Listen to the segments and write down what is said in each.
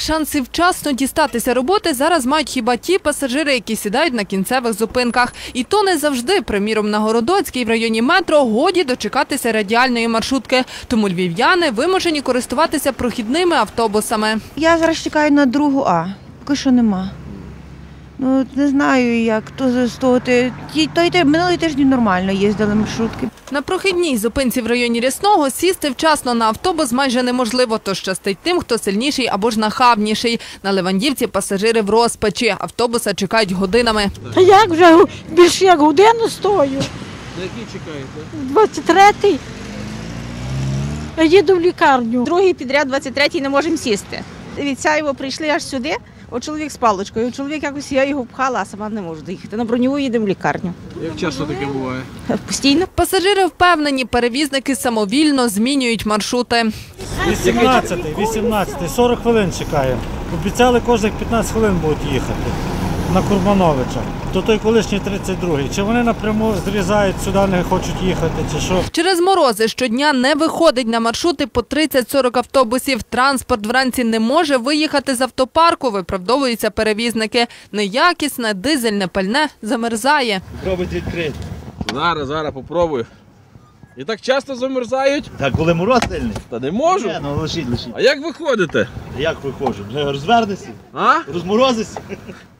Шанси вчасно дістатися роботи зараз мають хіба ті пасажири, які сідають на кінцевих зупинках. І то не завжди. Приміром, на Городоцькій в районі метро годі дочекатися радіальної маршрутки. Тому львів'яни вимушені користуватися прохідними автобусами. Я зараз чекаю на другу А. Поки що нема. Ну, не знаю, як то з того. ти- ті- Той, той, минулий тиждень нормально їздили маршрутки. На прохідній зупинці в районі Рясного сісти вчасно на автобус майже неможливо, то щастить тим, хто сильніший або ж нахабніший. На Левандівці пасажири в розпачі. Автобуса чекають годинами. Та як вже більше як годину стою? На який чекаєте? 23-й. Я їду в лікарню. Другий підряд 23-й не можемо сісти. Від Сяєво прийшли аж сюди, о чоловік з паличкою. Чоловік якось я його пхала, а сама не можу доїхати. На броньову їдемо в лікарню. Як часто таке буває? Постійно. Пасажири впевнені, перевізники самовільно змінюють маршрути. 18, 18, 40 хвилин чекаємо. Обіцяли кожних 15 хвилин будуть їхати на Курмановича. То той колишній 32-й. Чи вони напряму зрізають сюди, не хочуть їхати, чи що? Через морози щодня не виходить на маршрути по 30-40 автобусів. Транспорт вранці не може виїхати з автопарку, виправдовуються перевізники. Неякісне дизельне пальне замерзає. Робить відкрити. Зараз, зараз попробую. І так часто замерзають? Так, коли мороз сильний? Та не можу. Ні, ну лишіть, лишіть. А як виходите? Як виходжу? Розвернеться. Розвернешся, А? розморозишся.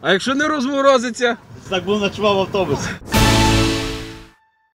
А якщо не розморозиться? Так було ночував автобус. автобусі.